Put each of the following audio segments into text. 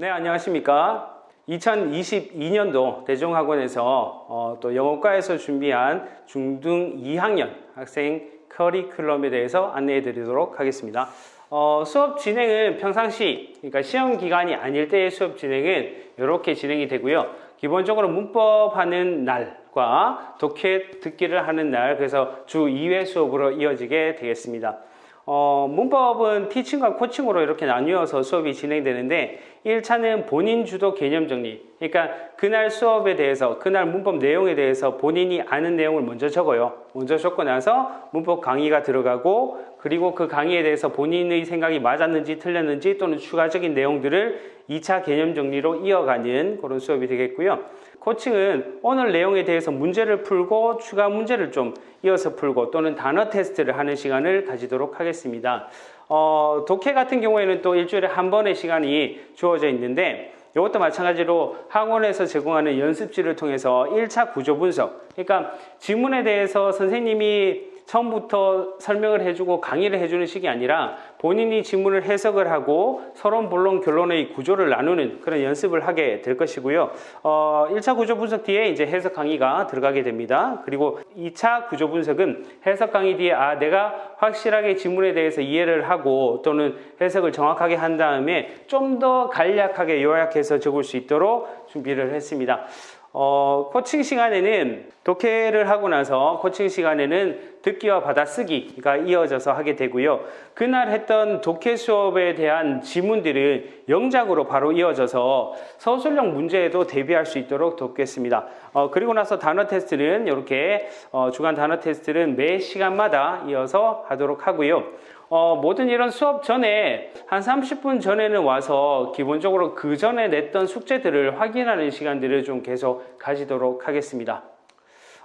네, 안녕하십니까. 2022년도 대종학원에서 어, 또 영어과에서 준비한 중등 2학년 학생 커리큘럼에 대해서 안내해 드리도록 하겠습니다. 어, 수업 진행은 평상시, 그러니까 시험 기간이 아닐 때의 수업 진행은 이렇게 진행이 되고요. 기본적으로 문법 하는 날과 독해 듣기를 하는 날, 그래서 주 2회 수업으로 이어지게 되겠습니다. 어, 문법은 티칭과 코칭으로 이렇게 나뉘어서 수업이 진행되는데 1차는 본인 주도 개념 정리. 그러니까 그날 수업에 대해서 그날 문법 내용에 대해서 본인이 아는 내용을 먼저 적어요. 먼저 적고 나서 문법 강의가 들어가고 그리고 그 강의에 대해서 본인의 생각이 맞았는지 틀렸는지 또는 추가적인 내용들을 2차 개념 정리로 이어가는 그런 수업이 되겠고요. 코칭은 오늘 내용에 대해서 문제를 풀고 추가 문제를 좀 이어서 풀고 또는 단어 테스트를 하는 시간을 가지도록 하겠습니다. 어, 독해 같은 경우에는 또 일주일에 한 번의 시간이 주어져 있는데 이것도 마찬가지로 학원에서 제공하는 연습지를 통해서 1차 구조 분석. 그러니까 지문에 대해서 선생님이 처음부터 설명을 해주고 강의를 해주는 식이 아니라 본인이 지문을 해석을 하고 서론, 본론, 결론의 구조를 나누는 그런 연습을 하게 될 것이고요. 어, 1차 구조 분석 뒤에 이제 해석 강의가 들어가게 됩니다. 그리고 2차 구조 분석은 해석 강의 뒤에 아, 내가 확실하게 지문에 대해서 이해를 하고 또는 해석을 정확하게 한 다음에 좀 더 간략하게 요약해서 적을 수 있도록 준비를 했습니다. 어, 코칭 시간에는 독해를 하고 나서 코칭 시간에는 듣기와 받아쓰기가 이어져서 하게 되고요. 그날 했던 독해 수업에 대한 지문들은 영작으로 바로 이어져서 서술형 문제에도 대비할 수 있도록 돕겠습니다. 어, 그리고 나서 단어 테스트는 이렇게 어, 주간 단어 테스트는 매 시간마다 이어서 하도록 하고요. 어, 모든 이런 수업 전에 한 30분 전에는 와서 기본적으로 그 전에 냈던 숙제들을 확인하는 시간들을 좀 계속 가지도록 하겠습니다.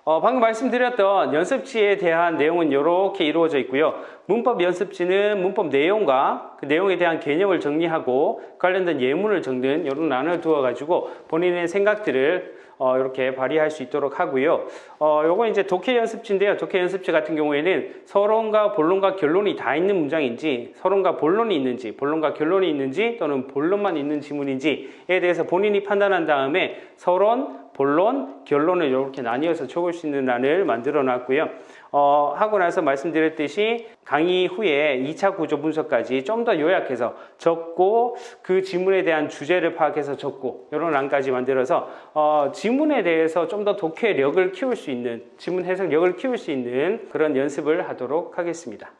어, 방금 말씀드렸던 연습지에 대한 내용은 이렇게 이루어져 있고요. 문법 연습지는 문법 내용과 그 내용에 대한 개념을 정리하고 관련된 예문을 적는 이런 란을 두어가지고 본인의 생각들을 어, 이렇게 발휘할 수 있도록 하고요. 어, 요거 이제 독해 연습지인데요. 독해 연습지 같은 경우에는 서론과 본론과 결론이 다 있는 문장인지, 서론과 본론이 있는지, 본론과 결론이 있는지, 또는 본론만 있는 지문인지에 대해서 본인이 판단한 다음에 서론, 본론, 결론을 이렇게 나뉘어서 적을 수 있는 란을 만들어 놨고요. 어, 하고 나서 말씀드렸듯이 강의 후에 2차 구조 분석까지 좀 더 요약해서 적고 그 지문에 대한 주제를 파악해서 적고 이런 란까지 만들어서 어, 지문에 대해서 좀 더 독해력을 키울 수 있는 지문 해석력을 키울 수 있는 그런 연습을 하도록 하겠습니다.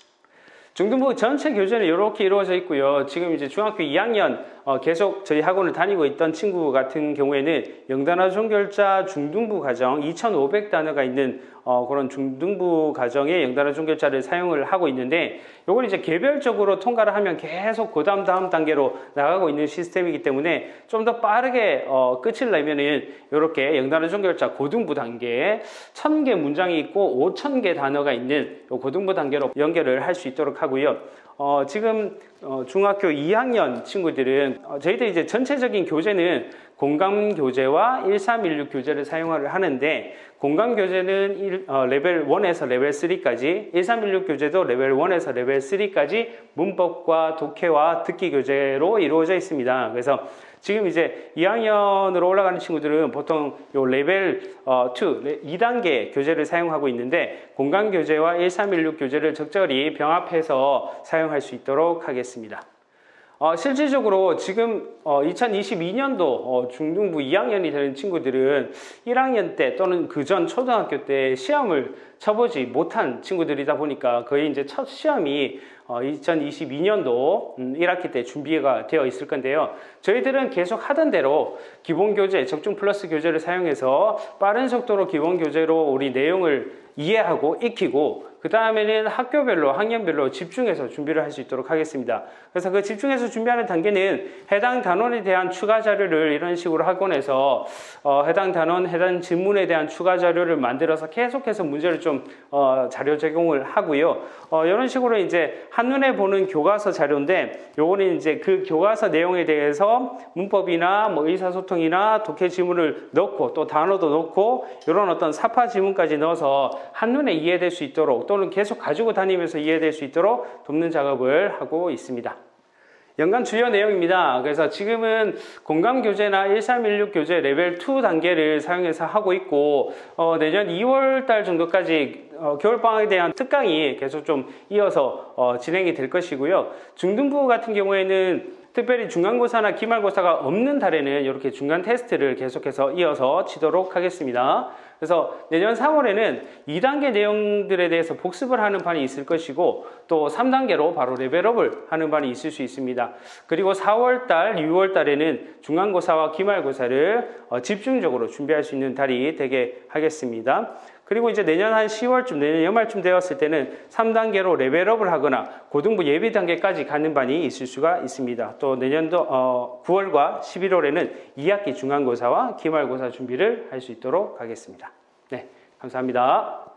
중등부 전체 교재는 이렇게 이루어져 있고요. 지금 이제 중학교 2학년 어, 계속 저희 학원을 다니고 있던 친구 같은 경우에는 영단어 종결자 중등부 과정 2,500단어가 있는 어, 그런 중등부 과정의 영단어 종결자를 사용을 하고 있는데 이걸 이제 개별적으로 통과를 하면 계속 그 다음 다음 단계로 나가고 있는 시스템이기 때문에 좀 더 빠르게 어, 끝을 내면은 이렇게 영단어 종결자 고등부 단계에 1000개 문장이 있고 5000개 단어가 있는 고등부 단계로 연결을 할 수 있도록 하고요. 어, 지금 어, 중학교 2학년 친구들은 어, 저희들 이제 전체적인 교재는 공감 교재와 1316 교재를 사용을 하는데 공감 교재는 1, 어, 레벨 1에서 레벨 3까지 1316 교재도 레벨 1에서 레벨 3까지 문법과 독해와 듣기 교재로 이루어져 있습니다. 그래서 지금 이제 2학년으로 올라가는 친구들은 보통 요 레벨 어, 2, 2단계 교재를 사용하고 있는데 공간 교재와 1316 교재를 적절히 병합해서 사용할 수 있도록 하겠습니다. 어, 실질적으로 지금 어, 2022년도 어, 중등부 2학년이 되는 친구들은 1학년 때 또는 그 전 초등학교 때 시험을 쳐보지 못한 친구들이다 보니까 거의 이제 첫 시험이 어, 2022년도 음, 1학기 때 준비가 되어 있을 건데요. 저희들은 계속 하던 대로 기본 교재, 적중 플러스 교재를 사용해서 빠른 속도로 기본 교재로 우리 내용을 이해하고 익히고 그 다음에는 학교별로 학년별로 집중해서 준비를 할 수 있도록 하겠습니다. 그래서 그 집중해서 준비하는 단계는 해당 단원에 대한 추가 자료를 이런 식으로 학원에서 어, 해당 단원, 해당 질문에 대한 추가 자료를 만들어서 계속해서 문제를 좀 어, 자료 제공을 하고요. 어, 이런 식으로 이제 한눈에 보는 교과서 자료인데 요거는 이제 그 교과서 내용에 대해서 문법이나 뭐 의사소통이나 독해 지문을 넣고 또 단어도 넣고 이런 어떤 사파 지문까지 넣어서 한눈에 이해될 수 있도록 또는 계속 가지고 다니면서 이해될 수 있도록 돕는 작업을 하고 있습니다. 연간 주요 내용입니다. 그래서 지금은 공감 교재나 1316 교재 레벨 2 단계를 사용해서 하고 있고 어, 내년 2월 달 정도까지 어, 겨울 방학에 대한 특강이 계속 좀 이어서 어, 진행이 될 것이고요. 중등부 같은 경우에는 특별히 중간고사나 기말고사가 없는 달에는 이렇게 중간 테스트를 계속해서 이어서 치도록 하겠습니다. 그래서 내년 3월에는 2단계 내용들에 대해서 복습을 하는 반이 있을 것이고 또 3단계로 바로 레벨업을 하는 반이 있을 수 있습니다. 그리고 4월달, 6월달에는 중간고사와 기말고사를 어, 집중적으로 준비할 수 있는 달이 되게 하겠습니다. 그리고 이제 내년 한 10월쯤, 내년 연말쯤 되었을 때는 3단계로 레벨업을 하거나 고등부 예비 단계까지 가는 반이 있을 수가 있습니다. 또 내년도 어, 9월과 11월에는 2학기 중간고사와 기말고사 준비를 할 수 있도록 하겠습니다. 네, 감사합니다.